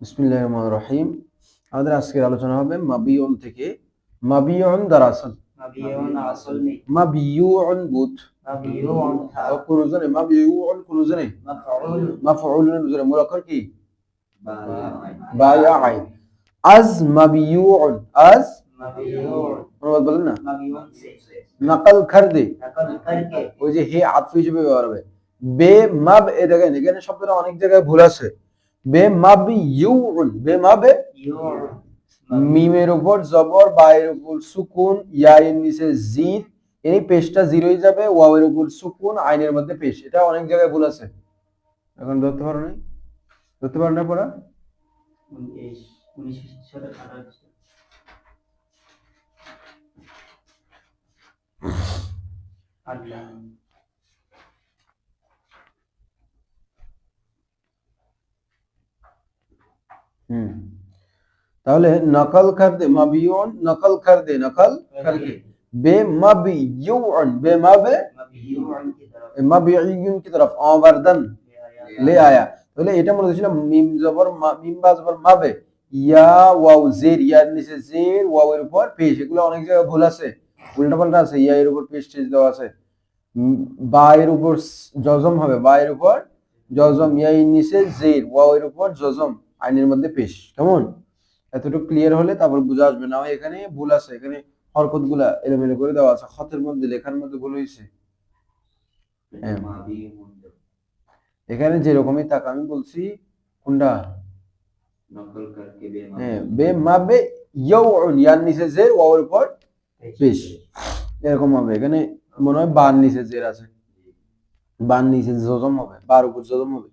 বিসমুল্লাহ রহিম আমাদের আজকের আলোচনা হবে মাবিয়ন থেকে মাবিয়ন দারাসন কি? আজ আজ না। নকল খরদে। ওই যে হে আতফি হিসেবে ব্যবহার হবে। বে মাব এ দেখেন এখানে শব্দটা অনেক জায়গায় ভুল আছে। বেমাবি ইউরুন বেমাবে মিমের উপর জবর, বায়ের উপর সুকুন এর নিচে জিদ, এই পেশটা জিরো হয়ে যাবে, ওয়াওয়ের উপর সুকুন, আইনের মধ্যে পেশ। এটা অনেক জায়গায় ভুল আছে। এখন ধরতে পারো নাই? ধরতে পারো না পড়া? আল্লাহ। তাহলে নকল খারদে মাবিউন, নকল খারদে নকল খারদে। বে মাবিউন, বে মাবে? মাবিউন কি তরফ? আওয়ারদান লে আয়া। তাহলে এটা মনে হচ্ছিল মিম জবর মিম বা জবর মাবে? ইয়া, ওয়াও, জের। ইয়ার নিচে জের ওয়াও এর উপর পেশ। এগুলো অনেক জায়গায় ভুল আছে। উল্টা পাল্টা আছে। ইয়া এর উপর পেশ টেজ দেওয়া আছে। বা এর উপর জজম হবে। বা এর উপর জজম ইয়া এর নিচে জের ওয়াও এর উপর জজম আইনের মধ্যে পেশ কেমন? এতটুকু ক্লিয়ার হলে তারপর বুঝে আসবে। না এখানে ভুল আছে এখানে হরকতগুলা এলোমেলো করে দেওয়া আছে খতের মধ্যে লেখার মধ্যে ভুল হয়েছে হ্যাঁ। এখানে যেরকমই তাকে আমি বলছি কোনটা? বে মা হ্যাঁ, বে নিচে পেশ। এরকম হবে এখানে মনে হয় বার নিচে আছে। নিচে জজম হবে উপর জজম হবে।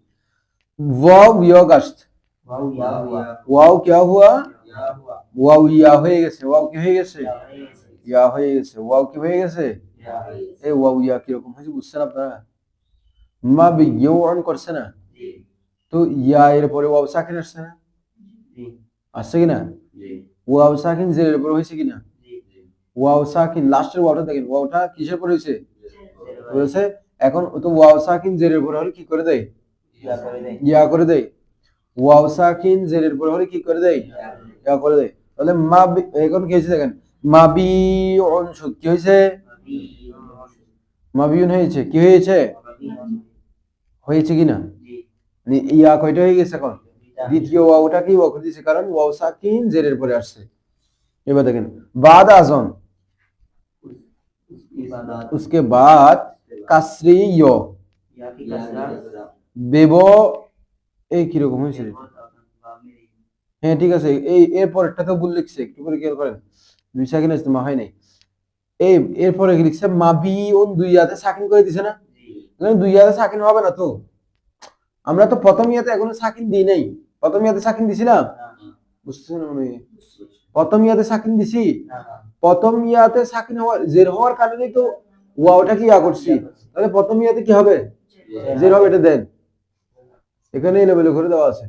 আসছে। ওয়াও কিয়া হুয়া? ওয়াও ইয়া হয়ে গেছে। ওয়াও কি হয়ে গেছে? ইয়া হয়ে গেছে। ওয়াও কি হয়ে গেছে? এই ওয়াও ইয়া কীরকম হয়েছে বুঝছেন আপনারা? মা বি ইউ অন করছে না? তো ইয়া এর পরে ওয়াও সাকিন আসছে না? আসছে কিনা ওয়াও সাকিন জেরের পরে হয়েছে কিনা ওয়াও সাকিন লাস্টের ওয়াওটা দেখেন। ওয়াওটা কিসের পরে হয়েছে? হয়েছে এখন তো ওয়াও সাকিন জেরের পরে হলে কি করে দেয়। ইয়া করে দেয়। ওয়াও সাকিন জেরের পরে হলে কি করে দেয় ইয়া করে দেয় তাহলে মা বি- এখন কি হয়েছে দেখেন মাবি অন কি হয়েছে মাবিউন হয়েছে কি হয়েছে হয়েছে কিনা जी মানে ইয়া কয়টা হয়ে গেছে এখন দ্বিতীয় ওয়াওটা কি ওয়াও করে দিয়েছে কারণ ওয়াও সাকিন জেরের পরে আসছে এবার দেখেন বাদ আজন उसके बाद उसके बाद কাসরি ইয় या की कसरा বেব এই কীরকম হয়েছে? হ্যাঁ ঠিক আছে। এই এর পরেরটা তো ভুল লিখছে, একটু করে খেয়াল করেন। দুই সাকিন আসতে মা হয় নাই। এই এরপরে লিখছে? মাবি ওন দুই ইয়াতে সাকিন করে দিছে না? দুই ইয়াতে সাকিন হবে না তো? আমরা তো প্রথম ইয়াতে এখনও সাকিন দিই নাই। প্রথম ইয়াতে সাকিন বুঝতেছেন না মনে হয়? প্রথম ইয়াতে সাকিন দিছি? প্রথম ইয়াতে সাকিন হওয়ার জের হওয়ার কারণেই তো ওয়াওটা কি ইয়া করছি? তাহলে প্রথম ইয়াতে কি হবে? জের হবে, এটা দেন। এখানে এলোমেলো করে দেওয়া আছে।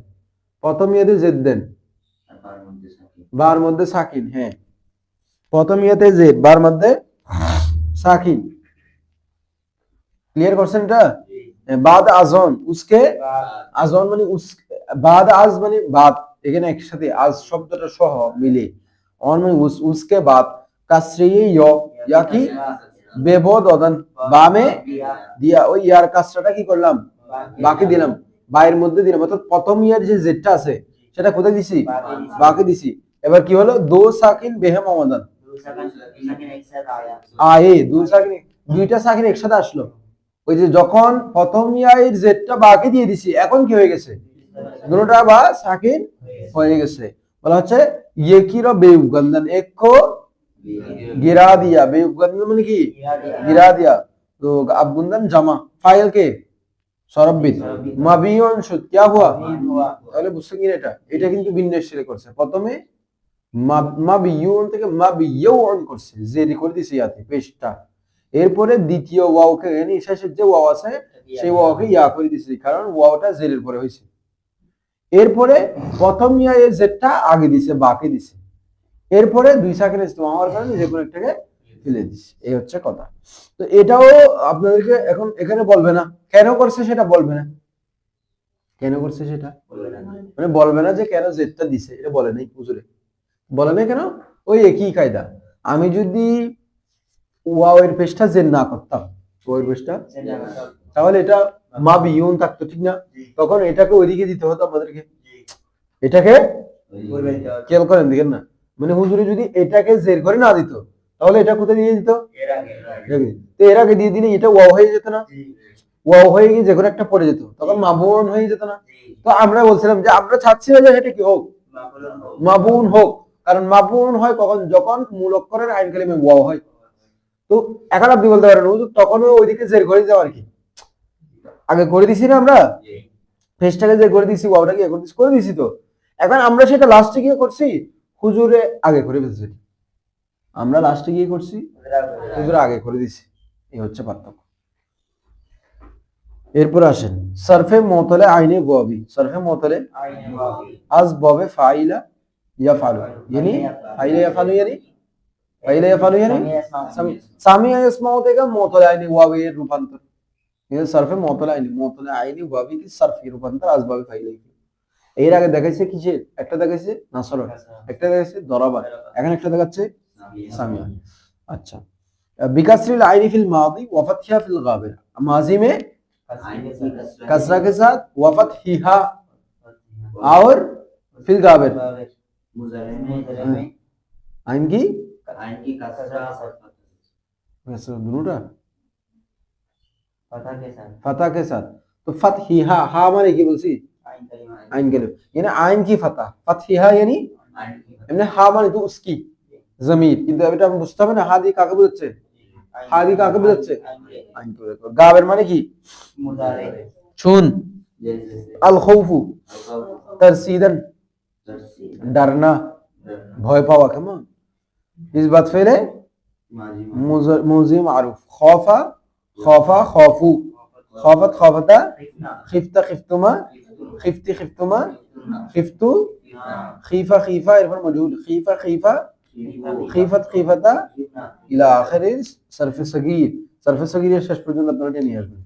প্রথম ইয়াতে জেদ দেন বার মধ্যে সাকিন। হ্যাঁ। প্রথম ইয়াতে জেদ বার মধ্যে সাকিন। ক্লিয়ার করছেন এটা? হ্যাঁ, বাদ আজন উসকে? আজন মানে বাদ আজ মানে বাদ। এখানে একসাথে আজ শব্দটা সহ মিলে। অন মানে উস উসকে বাদ। কাসরি ইয় ইয়া কি? বেবদ অদান। বামে দিয়া। ওই ইয়ার কাজটা কি করলাম? বাকি দিলাম। বাইরের মধ্যে দিলাম অর্থাৎ প্রথম ইয়ার যে জেডটা আছে, সেটা কোথায় দিছি? বাকি দিছি। এবার কি হলো? দো সাকিন দুই সাকিন, দুইটা সাকিন একসাথে আসলো। যখন দিয়ে দিছি, এখন কি হয়ে গেছে? হয়ে গেছে। বলা হচ্ছে গিরা দিয়া মানে কি? দিয়া তো জামা। ফাইল কে? সরব্বিদ মাবিয়ন হুয়া তাহলে বুঝছেন কিনা এটা? এটা কিন্তু বিন্যাস সেরে করছে। প্রথমে মাবিয়ন থেকে মাবিয়ন করছে। জেরি করে দিছে ইয়াতে এরপরে দ্বিতীয় ওয়াওকে এখানে শেষের যে ওয়াও আছে সেই ওয়াওকে ইয়া করে দিছে কারণ ওয়াওটা জেরের পরে হয়েছে। এরপরে প্রথম ইয়া জেডটা আগে দিছে বাকি দিছে। এরপরে দুই সাকের আমার হওয়ার কারণে যে কোনো একটাকে ফেলে দিছে এই হচ্ছে কথা। তো এটাও আপনাদেরকে এখন এখানে বলবে না। কেন করছে সেটা বলবে না। কেন করছে সেটা? মানে বলবে না যে কেন জেডটা দিছে। এটা বলে নাই হুজুরে। বলে নাই কেন? ওই একই কায়দা। আমি যদি ওয়াও এর পেশটা জেড না করতাম ওয়াও এর পেশটা। তাহলে এটা মা বিয়ন থাকতো ঠিক না? তখন এটাকে ওইদিকে দিতে হতো আমাদেরকে। এটাকে। খেয়াল করেন দেখেন না। মানে হুজুরে যদি এটাকে জের করে না দিত তাহলে এটা কোথায় দিয়ে দিত। তো এর আগে দিয়ে দিলে এটা ওয়াও হয়ে যেত না? ওয়াও হয়ে গিয়ে যে কোনো একটা পড়ে যেত। তখন মাবুন হয়ে যেত না? তো আমরা বলছিলাম যে আমরা চাচ্ছি না যে সেটা কি হোক। মাবুন হোক। কারণ মাবুন হয় কখন? যখন মূল অক্ষরের আইন কালিমে ওয়াও হয়। তো এখন আপনি বলতে পারেন হুজুর তখনও ওইদিকে জের করে দিতাম আর কি। আগে করে দিছি না আমরা? ফেসটাকে যে করে দিছি ওয়াওটাকে করে দিছি করে দিছি তো। এখন আমরা সেটা লাস্টে গিয়ে করছি হুজুরে আগে করে ফেলছি। আমরা লাস্টে গিয়ে করছি ওদের আগে করে দিছি এই হচ্ছে পার্থক্য। এরপর আসেন, সরফে মতলে আইনে ববি সারফে মতলে আজ ববে ফাইলা ইয়া ফালু ফাইলা ইয়া ফালু, ইয়ানি? ফাইলা ইয়া ফালু, ইয়ানি? সামি মতলে আইনে এর রূপান্তর। কিন্তু সারফে মতলে আইনে মতলে আইনে ওয়াবি কি রূপান্তর, আজ ববে ফাইলে এর আগে দেখাইছে যে একটা দেখাইছে নাসর একটা দেখাইছে দরাবা এখন একটা দেখাচ্ছে सामिया अच्छा बिकसरिल आयन फिल मादी वफतिहा फिल माजी में कसरा के साथ वफतिहा और फिल की आयन की कसरा वैसे फतह के साथ तो हा माने की बोलसी आयन यानी आयन की फतह फतहिहा यानी এমনি হা মানে জমির কিন্তু এটা বুঝতে হবে না, হাদি কাকে বুঝাচ্ছে? হাদি কাকে বুঝাচ্ছে? গাবের মানে কি? শুন। আল খৌফু। তারসিদান ডারনা। ভয় পাওয়া, কেমন? ইসবাত ফেলে। মুজিম আরুফ। খফা খফা, খফু। খফাত খফাতা। খিফতা খিফতুমা। খিফতি খিফতুমা। খিফতু। খিফা খিফা, এরপর মজুল খিফা খিফা। খিফাত খিফাতা ইলা আখেরির সারফে সগির। সারফে সগিরের শেষ পর্যন্ত আপনারা এটা আসবেন।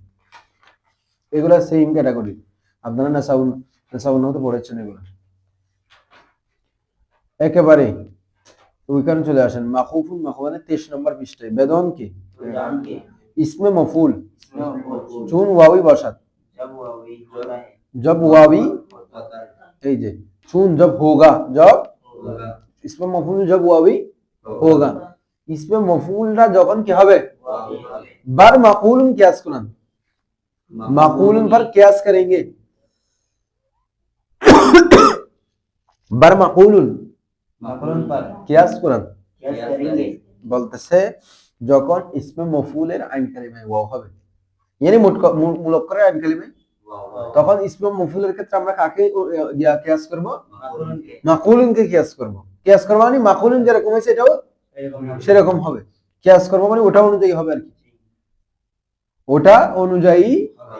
এগুলা সেম ক্যাটাগরি আপনারা নাসাউন নাসাউন হতে পড়েছেন এগুলো। একেবারে ওইখানে চলে আসেন। মাখুফুল মাখওয়ানের তেইশ নম্বর পৃষ্ঠায়। বেদন কে? ইসমে মফুল চুন ওয়াবি বসাত জব ওয়াবি এই যে চুন জব হোগা। জব ইসমে মফুল জব ওয়াবি হোগা ইসমে মফুলটা যখন কি হবে वो अभी होगा বার মাকুলুন কিয়াস কুরান माकूलन पर क्यास करेंगे বার মাকুলুন माकुलन पर কিয়াস কুরান क्या करेंगे বলতেছে যখন ইসমে মফুলের আইন কালিমায় ওয়াও হবে ইয়ানি মুলক্করের আইন কালিমায় তখন ইসমে মফুলের ক্ষেত্রে আমরা কাকে ও- ইয়া কিয়াস করব माकुलन के মাকুলুনকে কিয়াস করব কেয়াস করব মানে মাকুলুন যেরকম হয়েছে এটাও সেরকম হবে। কেয়াস করব মানে ওটা অনুযায়ী হবে আর কি। ওটা অনুযায়ী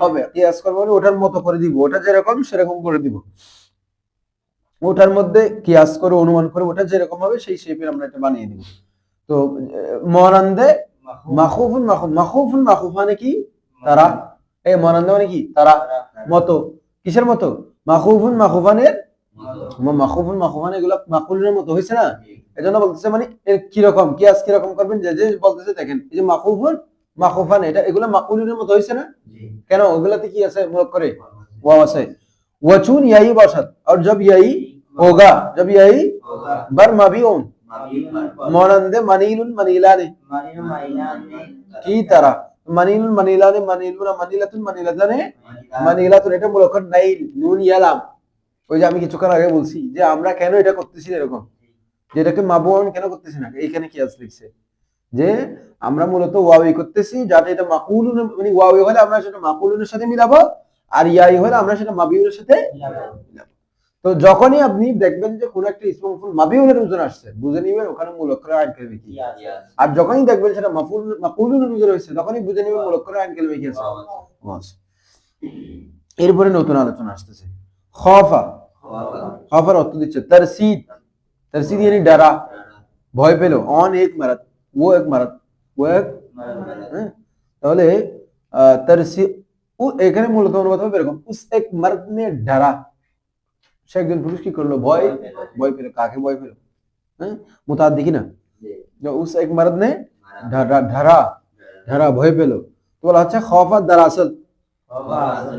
হবে। কেয়াস করব মানে ওটার মতো করে দিব। ওটা যেরকম সেরকম করে দিব। ওটার মধ্যে কেয়াস করে অনুমান করে ওটা যেরকম হবে সেই শেপের আমরা এটা বানিয়ে দিব। তো মরান্দে মাখুফুন। মাখুফ মাখুফুন। মাখুফ মানে কি? তারা। এই মরান্দে মানে কি? তারা। মতো। কিসের মতো? মাখুফুন মাখুফানের মাখুফুন মাখুফান এগুলো মাকুলের মতো হয়েছে না? এজন্য বলতেছে মানে এর কীরকম কিয়াস কীরকম করবেন? যে যে বলতেছে দেখেন এই যে এটা এগুলো মাকুলের মতো হয়েছে না? কেন? ওগুলাতে কি আছে? মূলক করে? ওয়াও আছে। ওয়াচুন ইয়াই বসাত আর জব ইয়াই এটা মূলক নাইল নুন ইয়ালাম। ওই যে আমি কিছুক্ষণ আগে বলছি যে আমরা কেন এটা করতেছি এরকম? যে এটাকে মাবুন কেন করতেছি না? এইখানে কি আছে লিখছে? যে আমরা মূলত ওয়াওই করতেছি যাতে এটা মাকুলুন মানে ওয়াওই হলে আমরা সেটা মাকুলুনের সাথে মিলাবো আর ইয়াই হলে আমরা সেটা মাবিউনের সাথে মিলাবো। তো যখনই আপনি দেখবেন যে কোন একটা ইসমুল ফুল মাবিউনের ওজন আসছে বুঝে নিবেন ওখানে মূলক করে আইন কেলবে কি আর যখনই দেখবেন সেটা মাফুল মাকুলুনের ওজন হয়েছে তখনই বুঝে নিবেন মূলক করে আইন কেলবে কি আছে এরপরে নতুন আলোচনা আসতেছে। খফা খফার অর্থ দিচ্ছে তারসিদ তারসিদ यानी ডরা ভয় পেল অন এক মারাত ও এক মারাত ও এক হ্যাঁ? তাহলে আহ, তারসি ও এখানে মূলত অনুবাদ হবে এরকম উস এক মার্দ নে ডারা সে একজন পুরুষ কি করল ভয় ভয় পেল কাকে ভয় পেল হ্যাঁ মোতাদ দেখি না যে উস এক মার্দ নে ঢারা ঢারা ঢারা ভয় পেল তো বলা হচ্ছে খফা দারাসল খফা আসল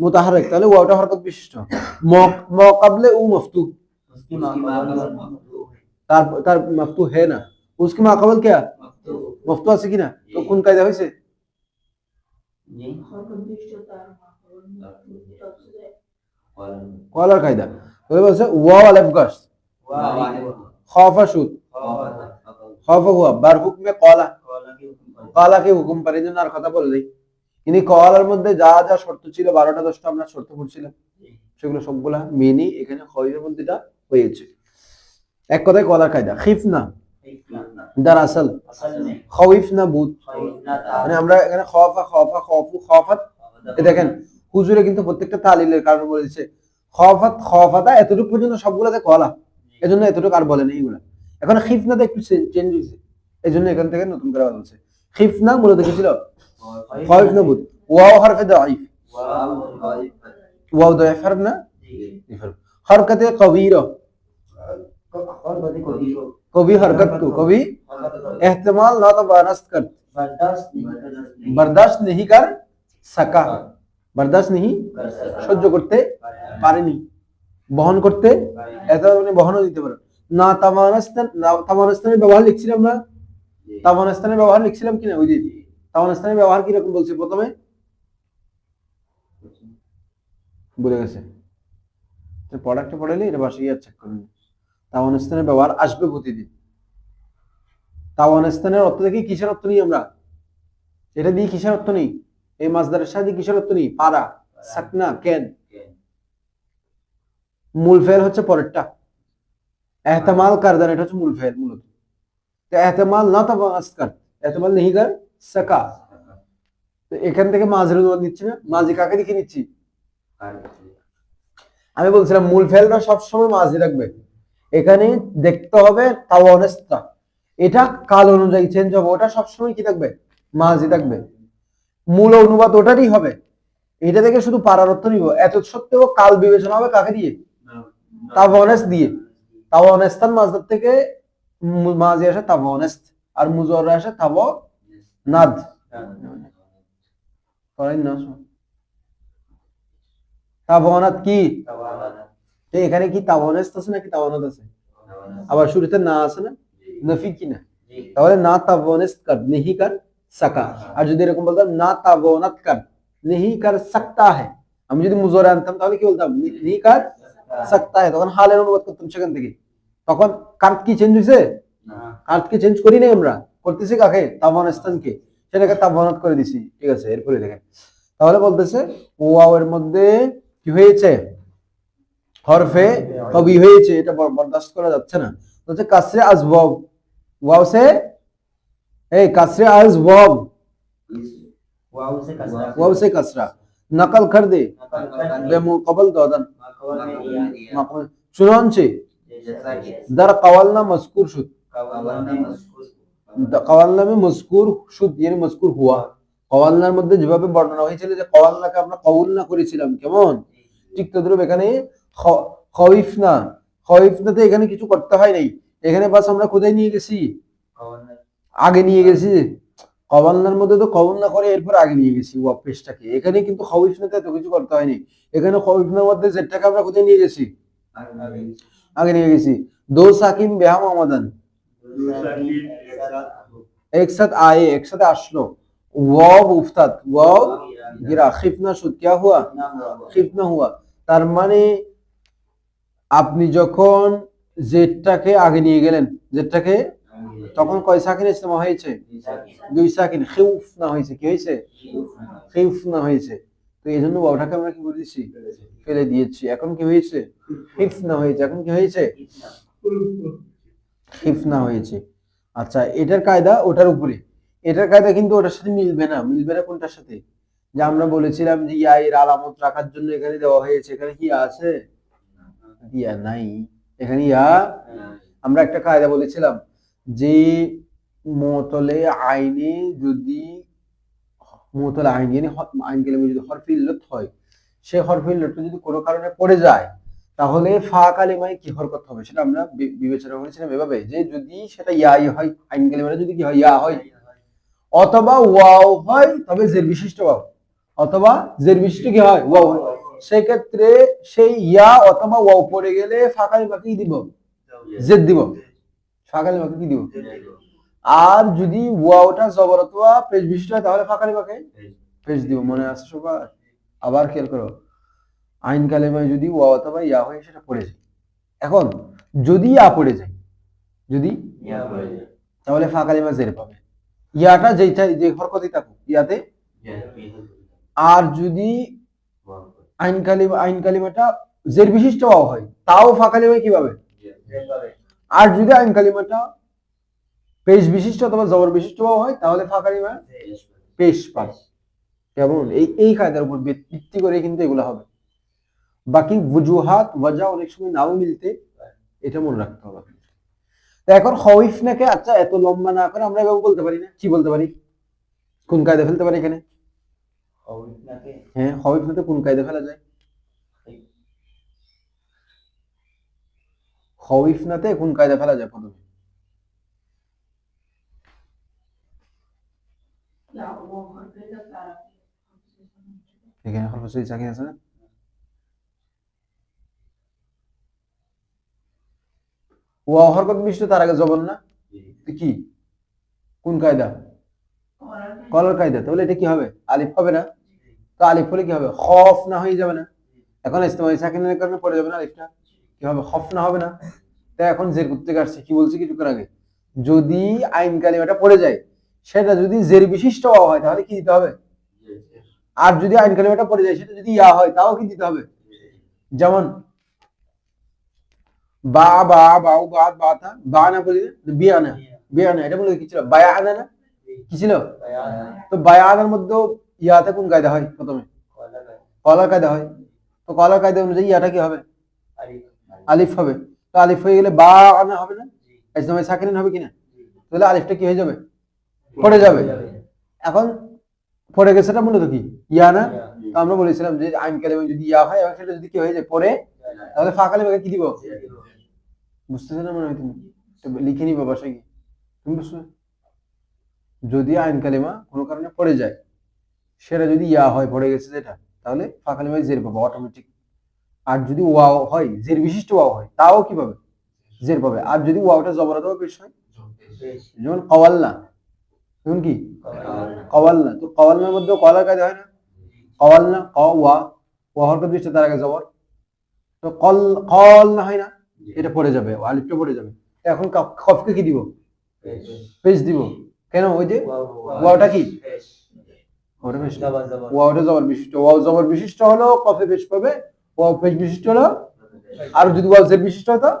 মুতাহাররিক তাহলে ওয়াটা হরকত বিশিষ্ট ম- মকাবলে উ মফতু उसकी माकबल मफ्तू তার তার মফতু হে না উসকে মাকাবল क्या मफ्तू মফতু আছে কিনা তো কোন কায়দা হয়েছে जी কলার কায়দা তাহলে বলছে ওয়াও আলেফ গাস वाह খাফা সুদ খাফা হুয়া বার হুকমে কলা কলাকে হুকুম পারে জন্য আর কথা বললেই ইনি কওয়ালার মধ্যে যা যা শর্ত ছিল, বারোটা, দশটা আমরা শর্ত করছিলাম। সেগুলো সবগুলা মেনি এখানে খয়ের মধ্যেটা হয়েছে। এক কথায় কলার কায়দা খিফ না মানে তালিলের কারণ বলে দিচ্ছে এতটুকু পর্যন্ত সবগুলাতে কলা এজন্য এতটুকু আর এখন খিফনাতে একটু চেঞ্জ হয়েছে। এই জন্য এখান থেকে নতুন করে বলছে খিফনা মূলত কি ছিল? খফ না বুধ ওয়াও হরফে দাইফ ওয়াও দাইফ হরফ না হরকতে কবির কবি হরকত কো কবি এহতেমাল না তো বানাস্ত কর বরদাস্ত नहीं कर सका বরদাস্ত नहीं সহ্য করতে পারেনি বহন করতে এত মানে বহনও দিতে পারে না তামানাস্তান না তামানাস্তানের ব্যবহার লিখছিলাম না তামানাস্তানের ব্যবহার লিখছিলাম কিনা ওই যে তামানাস্তানের ব্যবহার কীরকম বলছি প্রথমে? বলে গেছে। প্রোডাক্টে পড়ালে এটা বাসায় গিয়ে চেক করুন তাওয়ানস্তানের ব্যবহার আসবে প্রতিদিন। তাওয়ানস্তানের অর্থ দেখি, কিসের অর্থ নিই আমরা? এটা দিয়ে কিসের অর্থ নেই? এই মাছদারের সাথে কিসের অর্থ নেই? পারা সাকনা কেন? মূল ফেল হচ্ছে পরেরটা। এহতেমাল কারদান, এটা হচ্ছে মূল ফেল মূলত। তো এহতেমাল না তো কর এহতেমাল কর সাকা। এখান থেকে মাঝের অনুবাদ নিচ্ছি না। মাঝে কাকে লিখে নিচ্ছি? আমি বলছিলাম, মূল ফেলটা সবসময় মাঝে রাখবে। এখানে দেখতে হবে তাওয়ানেস্তা এটা কাল অনুযায়ী চেঞ্জ হবে। ওটা সবসময় কি থাকবে? মাঝে থাকবে। মূল অনুবাদ ওটারই হবে। এটা থেকে শুধু পারার অর্থ নিব। এত সত্ত্বেও কাল বিবেচনা হবে কাকে দিয়ে? তাওয়ানেস দিয়ে। তাওয়ানেস্তান মাজদার থেকে মাঝে আসে তাওয়ানেস্ত আর মুজর আসে তাব নাদ পড়াই না শোন। তাওয়ানাত কি তো এখানে কি তাওয়ানেস্ত আছে নাকি তাওয়ানাত আছে আবার শুরুতে না আছে না নফি কি না তাহলে না তাওয়ানেস্ত কর নেহি কর সাকা আর যদি এরকম বলতাম না তাওয়ানাত কর নেহি কর সকতা है আমি যদি মুজরে আনতাম তাহলে কি বলতাম নি- নেহি কর সকতা है তখন হালের অনুবাদ করতাম সেখান থেকে তখন কার্ড কি চেঞ্জ হয়েছে কার্ড কি চেঞ্জ করি নাই আমরা করতেছি কাকে? তাবহান স্থানকে। সেটাকে তাবহানাত করে দিছি। ঠিক আছে এরপরে দেখেন। তাহলে বলতেছে ওয়াও এর মধ্যে কি হয়েছে? হরফে কবি হয়েছে। এটা বরদাস্ত করা যাচ্ছে না। বলছে কাশ্রে আজ বব ওয়াও সে? এই কাশ্রে আজ বব ওয়াও সে নকল খর দে। বেমুকবল দদন চুনানচে দর কওয়াল না মজকুর শুদ কওয়াল্লামে মজকুর সুদ মজকুর হুয়া। কওয়াল্লার মধ্যে যেভাবে বর্ণনা হয়েছিল যে কওয়াল্লাকে আমরা করেছিলাম কেমন? ঠিক তদ্রুপ এখানে খইফনা খইফনাতে এখানে কিছু করতে হয় নাই। এখানে বাস আমরা কোথায় নিয়ে গেছি? আগে নিয়ে গেছি। কওয়াল্লার মধ্যে তো কওল্লা করে এরপর আগে নিয়ে গেছি ওয়াফেসটাকে এখানে কিন্তু খইফনাতে এত কিছু করতে হয়নি এখানে খইফনার মধ্যে জেটটাকে আমরা কোথায় নিয়ে গেছি? আগে নিয়ে গেছি। দো সাকিম বেহাম আমাদান। একসাথ আয়ে একসাথে আসলো। ওয়াব উফতাত ওয়াব গিরা, খিফনা সুদ, কিয়া হুয়া? খিফনা হুয়া। তার মানে আপনি যখন জেটটাকে আগে নিয়ে গেলেন, জেটটাকে তখন কয় সাকিন ইস্তেমা হয়েছে? দুই সাকিন। না হয়েছে, কি হয়েছে? না হয়েছে। তো এই জন্য আমরা কি ফেলে দিয়েছি। এখন কি হয়েছে? হয়েছে। এখন কি হয়েছে? খিফ না হয়েছে। আচ্ছা এটার কায়দা ওটার উপরে। এটার কায়দা কিন্তু ওটার সাথে মিলবে না। মিলবে না কোনটার সাথে? যে আমরা বলেছিলাম যে ইয়া এর আলামত রাখার জন্য এখানে দেওয়া হয়েছে। এখানে কি আছে? ইয়া নাই। এখানে ইয়া আমরা একটা কায়দা বলেছিলাম যে মোতলে আইনে যদি মোতলে আইন আইন কেলেমে যদি হরফি ইল্লত হয়, সে হরফি ইল্লতটা যদি কোনো কারণে পড়ে যায় তাহলে ফা কালিমায় কি হরকত হবে? সেটা আমরা বিবেচনা করেছিলাম এভাবে যে যদি সেটা ইয়াই হয় আইন কালিমাটা যদি কি হয় ইয়া হয়। অথবা ওয়াও হয় তবে জের বিশিষ্ট ওয়াও। অথবা জের বিশিষ্ট কি হয়? ওয়াও হয়। সেক্ষেত্রে সেই ইয়া অথবা ওয়াও পড়ে গেলে ফা কালিমাকে কি দিব? জেদ দিব। ফা কালিমাকে কি দিব? আর যদি ওয়াওটা জবর অথবা পেশ বিশিষ্ট হয় তাহলে ফা কালিমাকে পেশ দিব। মনে আছে সবার? আবার খেয়াল করো। আইন কালেমায় যদি ওয়া অথবা ইয়া হয় সেটা পড়ে যায়। এখন যদি ইয়া পড়ে যায় যদি তাহলে ফা কালিমা জের পাবে। ইয়াটা যেটা যে হরকতই থাকুক ইয়াতে আর যদি আইন কালিমা আইন কালিমাটা জের বিশিষ্ট ওয়াও হয় তাও ফা কালিমায় কি পাবে। আর যদি আইন কালিমাটা পেশ বিশিষ্ট অথবা জবর বিশিষ্ট ওয়াও হয় তাহলে ফা কালিমা পেশ পাবে। কেমন? এই এই কায়দার উপর ভিত- ভিত্তি করে কিন্তু এগুলো হবে। বাকি বুজুহাত ওয়াজা অনেক সময় নাও মিলতে এটা মনে রাখতে হবে তো এখন খবিফ নাকে আচ্ছা এত লম্বা না করে আমরা এভাবে বলতে পারি না। কি বলতে পারি? কোন কায়দা ফেলতে পারি এখানে? হ্যাঁ খবিফ নাতে কোন কায়দা ফেলা যায়? খবিফ নাতে কোন কায়দা ফেলা যায় প্রথমে? এখানে হরফসই চাকি আছে না? ওয়া হরকত মিষ্ট তার আগে জবর না? কি? কোন কায়দা? কলার কায়দা। তাহলে এটা কি হবে? আলিফ হবে না? তো আলিফ হলে কি হবে? খফ না হয়ে যাবে না? এখন ইস্তেমাই সাকিনের কারণে পড়ে যাবে না আলিফটা? কি হবে? খফ না হবে না? তাই এখন জের করতে আসছে কি বলছি কিছুক্ষণ আগে? যদি আইন কালিমাটা পড়ে যায় সেটা যদি জের বিশিষ্ট ওয়া হয় তাহলে কি দিতে হবে? আর যদি আইন কালিমাটা পড়ে যায় সেটা যদি ইয়া হয় তাও কি দিতে হবে? যেমন বা বা, বাউ, বা বা থা বা না বলি বিয়ানা বিয়ানা এটা বলে কি ছিল? না? কি ছিল? তো মধ্যে ইয়াতে কোন কায়দা হয় প্রথমে? কলার কায়দা হয়। তো কায়দা অনুযায়ী ইয়াটা কি হবে? আলিফ হবে। তো আলিফ হয়ে গেলে বা আনা হবে না? ইসলামে সাকিন হবে কিনা তাহলে আলিফটা কি হয়ে যাবে? পড়ে যাবে। এখন পড়ে গেছে সেটা মূলত কি? ইয়া না? তো আমরা বলেছিলাম যে আইন কালেমে যদি ইয়া হয়, এবং সেটা যদি কি হয়ে যায় পরে তাহলে ফাঁকালে কি দিব? বুঝতেছো না মনে তুমি? লিখে নিবা বাসায় গিয়ে। তুমি বুঝছ? যদি আইন কালেমা কোনো কারণে পড়ে যায়, সেটা যদি ইয়া হয়, পড়ে গেছে যেটা, তাহলে ফা কালেমায় জের পাবো অটোমেটিক আর যদি ওয়াও হয়, জের বিশিষ্ট ওয়াও হয়, তাও কি পাবে? জের পাবে। আর যদি ওয়াওটা জবরত পেশ হয়? যেমন কওয়াল্লা। যেমন কি? কওয়াল্লা। তো কওয়াল্লার মধ্যে কলার কাজে হয় না? কওয়াল্লা ক ওয়া ওয়া হরকত দিচ্ছে তার আগে জবর। তো কল কল না হয় না? এটা পড়ে যাবে আলিফটা পড়ে যাবে। এখন কফকে কি দিব? পেজ দিব। কেন? ওই যে ওয়াওটা কি? ওয়াওটা জবর বিশিষ্ট। ওয়াও জবর বিশিষ্ট হলো কফে পাবে। ওয়াও বিশিষ্ট হলো আর যদি ওয়াও জের বিশিষ্ট হতো?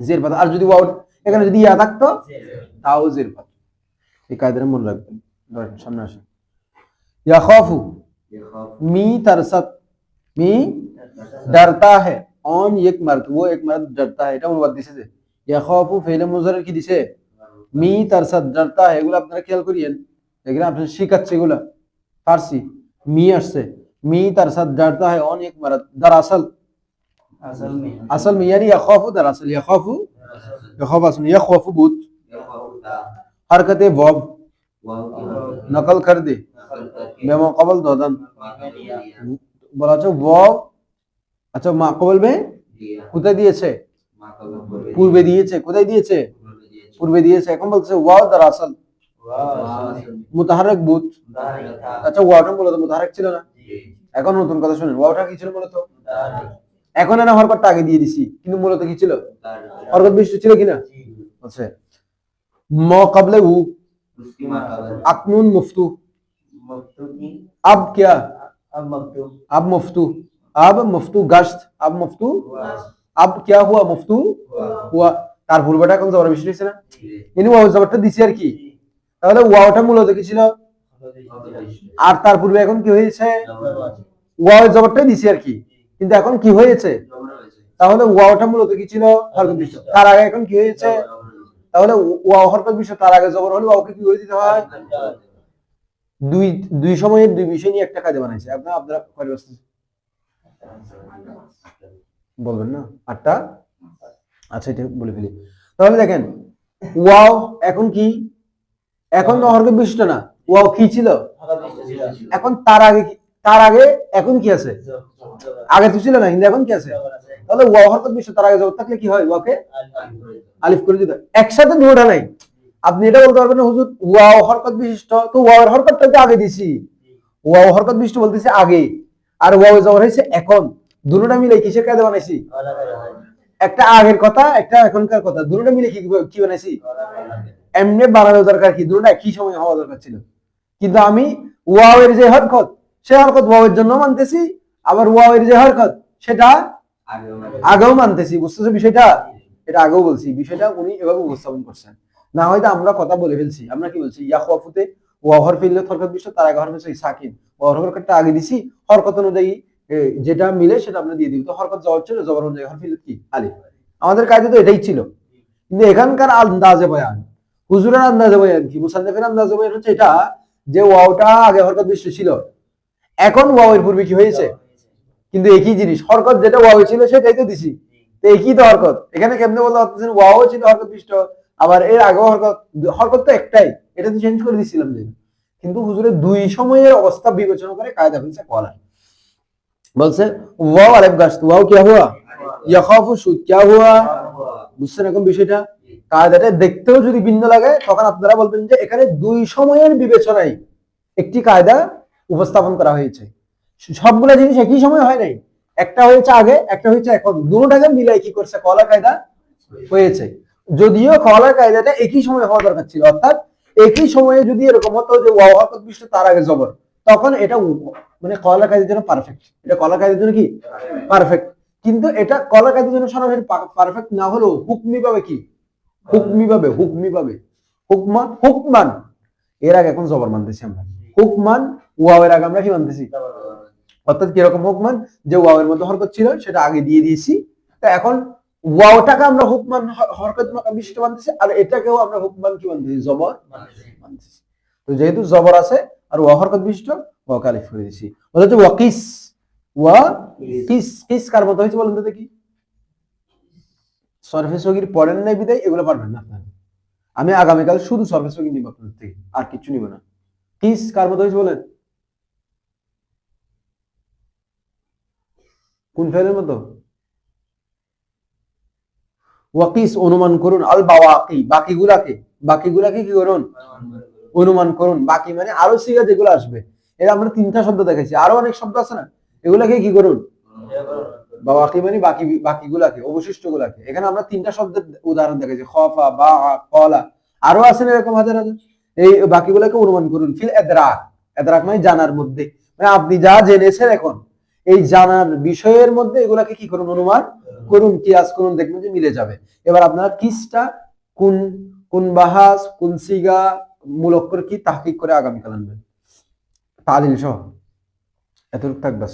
জের পাতা। আর যদি ওয়াও এখানে যদি ইয়া থাকতো? তাও জের পাতা। এই কায়দাটা মনে রাখবেন ধরেন সামনে আসেন। মি তারসাত। মি ডরতা ऑन एक मर्द वो एक मर्द डरता है এটা অনুবাদ দিছে যে ইয়াখাফু ফেলে মুজারের কি দিছে মি তারসাত ডরতা है এগুলো আপনারা খেয়াল করিয়েন এগুলো আপনারা শিখাচ্ছে এগুলো ফার্সি মি আসছে মি তারসাত डरता है ऑन एक मर्द दरअसल असल में यानी यखाफु दरअसल यखाफु यखाफ असल में यखाफु बहुत हरकत वब नकल कर दे बेमा कबल दोदन বলা হচ্ছে ওয়াও আচ্ছা মা বলবে কোথায় দিয়েছে পূর্বে দিয়েছে কোথায় দিয়েছে পূর্বে দিয়েছে এখন বলছে ওয়াও দ্বারা আসল মুতাহারক বুত আচ্ছা ওয়াওটা মূলত মুতাহারক ছিল না এখন নতুন কথা শুনেন ওয়াওটা কি ছিল মূলত এখন না হরকতটা আগে দিয়ে দিছি কিন্তু মূলত কি ছিল হরকত বিশিষ্ট ছিল কিনা আচ্ছা म कबले उ उसकी माँ कबल अकनून मुफ्तू मफ्तू की अब क्या अब मफ्तू अब मुफ्तू अब मुफ्तू गश्त अब मुफ्तू हुआ अब क्या हुआ मुफ्तू हुआ হুয়া তার পূর্বটা এখন জবর বেশি হয়েছে না ইনি ওয়াও জবরটা দিছি আর কি তাহলে ওয়াওটা মূলত কি ছিল আর তার পূর্বে এখন কি হয়েছে ওয়াও জবরটাই দিছি আর কি কিন্তু এখন কি হয়েছে তাহলে ওয়াওটা মূলত কি ছিল হরকত বিশ তার আগে এখন কি হয়েছে তাহলে ওয়াও হরকত বিশ তার আগে জবর হলে ওয়াওকে কি করে দিতে হয় দুই দুই সময়ের দুই বিষয় নিয়ে একটা কাজে বানাইছে আপনারা আপনারা কয়টা বসছেন? বলবেন না? আটটা? আচ্ছা এটা বলে ফেলি। তাহলে দেখেন, ওয়াও এখন কি? এখন তো হরকত বিশিষ্ট না? ওয়াও কি ছিল? এখন তার আগে তার আগে এখন কি আছে? আগে তো ছিল না কিন্তু এখন কি আছে? তাহলে ওয়াও হরকত বিশিষ্ট তার আগে জবর থাকলে কি হয়? ওয়াকে আলিফ করে দিতে একসাথে দুটোটা নাই। আপনি এটা বলতে পারবেন হুজুর, ওয়াও হরকত বিশিষ্ট তো ওয়াও হরকতটা আগে দিছি। ওয়াও হরকত বিশিষ্ট বলতেছে আগে। আর ওয়াও জবর হয়েছে এখন। দুটোটা মিলে কিসের কাজে বানাইছি? একটা আগের কথা, একটা এখনকার কথা। দুটোটা মিলে কি কি বানাইছি? এমনি বানানো দরকার কি? দুটোটা একই সময় হওয়া দরকার ছিল। কিন্তু আমি ওয়াও এর যে হরকত, সে হরকত ওয়াও এর জন্য মানতেছি, আবার ওয়াও এর যে হরকত, সেটা আগেও মানতেছি। বুঝতেছো বিষয়টা? এটা আগেও বলছি। বিষয়টা উনি এভাবে উপস্থাপন করছেন। না হয়তো আমরা কথা বলে ফেলছি। আমরা কি বলছি? ইয়া ওয়াহর ফিল্লে হরকত বিশ্ব তার আগে হরকত সাকিন। ওয়াহর হরকতটা আগে দিছি, হরকত অনুযায়ী যেটা মিলে সেটা আমরা দিয়ে দিই তো হরকত জবর ছিল জবর অনুযায়ী হরফিল কি? আলিফ। আমাদের কাজে তো এটাই ছিল। কিন্তু এখানকার আন্দাজে বয়ান, হুজুরের আন্দাজে বয়ান কি মুসান্নফের আন্দাজে বয়ান হচ্ছে এটা যে ওয়াওটা আগে হরকত বিশ্ব ছিল। এখন ওয়াওয়ের পূর্বে কি হয়েছে? কিন্তু একই জিনিস, হরকত যেটা ওয়াও ছিল সেটাই তো দিছি। তো একই তো হরকত। এখানে কেমনে বলতে পারতেছেন, ওয়াও ছিল হরকত বিশিষ্ট আবার এর আগেও হরকত হরকত তো একটাই। এটা তো চেঞ্জ করে দিচ্ছিলাম যে কিন্তু হুজুরের দুই সময়ের অবস্থা বিবেচনা করে কায়দা ফেলছে কলা বলছে, ওয়াও আলেফ গাছ, ওয়াও কি হুয়া? ইয়াখাফু সু কিয়া হুয়া? বুঝছেন এখন বিষয়টা? কায়দাটা দেখতেও যদি ভিন্ন লাগে, তখন আপনারা বলবেন যে এখানে দুই সময়ের বিবেচনায় একটি কায়দা উপস্থাপন করা হয়েছে। সবগুলা জিনিস একই সময় হয় নাই। একটা হয়েছে আগে, একটা হয়েছে এখন। দুটাকে মিলাই কি করছে? কলা কায়দা হয়েছে। যদিও কলা কায়দাটা একই সময় হওয়া দরকার ছিল। অর্থাৎ একই সময়ে যদি এরকম হতো যে বিশিষ্ট তার আগে জবর, তখন এটা মানে কলা কায়দার জন্য পারফেক্ট এটা কলা কায়দার জন্য কি? পারফেক্ট কিন্তু এটা কলা কায়দার জন্য সরাসরি পারফেক্ট না হলেও হুকমি পাবে কি? হুকমি পাবে হুকমি পাবে। হুকমান হুকমান। এর আগে এখন জবর মানতেছি আমরা। হুকমান, ওয়াও এর আগে আমরা কি মানতেছি? অর্থাৎ কীরকম হুকমান? যে ওয়াও এর মধ্যে হরকত ছিল, সেটা আগে দিয়ে দিয়েছি। তো এখন ওয়াওটাকে আমরা হুকমান হরকত বিশিষ্ট মানতেছি, আর এটাকেও আমরা হুকমান কি মানতেছি? জবর মানতেছি। তো যেহেতু জবর আছে, আর ওয়া হরকত বিশিষ্ট ওয়া কালিফ করে দিয়েছি বলা হচ্ছে ওয়াকিস ওয়া কিস। কিস কার মতো হয়েছে বলেন তো দেখি। সরফে সগির পড়েন নাই বিদায়, এগুলো পারবেন না আপনারা। আমি আগামীকাল শুধু সরফে সগির নিব আপনাদের থেকে, আর কিছু নিব না। কিস কার মতো হয়েছে বলেন? কোন ফেলের মতো? ওয়াকিস অনুমান করুন, আল বাওয়াকি, বাকিগুলাকে বাকিগুলাকে কি করুন? অনুমান করুন। বাকি মানে আরও সিগা যেগুলো আসবে। এর আমরা তিনটা শব্দ দেখেছি আরও অনেক শব্দ আছে না? এগুলাকে কি করুন? বাকি মানে বাকি, বাকিগুলাকে অবশিষ্ট গুলাকে এখানে আমরা তিনটা শব্দের উদাহরণ দেখেছি খফা বা কলা আরও আছে না এরকম হাজার হাজার? এই বাকিগুলাকে অনুমান করুন। ফিল এদরাক। এদরাক মানে জানার মধ্যে। মানে আপনি যা জেনেছেন এখন এই জানার বিষয়ের মধ্যে এগুলাকে কি করুন, অনুমান করুন কি আজ করুন, দেখবেন যে মিলে যাবে। এবার আপনারা কিসটা, কোন কোন বাহাস, কোন সিগা করে কি তাহকিক করে আগামীকাল আনবেন? তালিল সহ। এতটুকু থাকবে।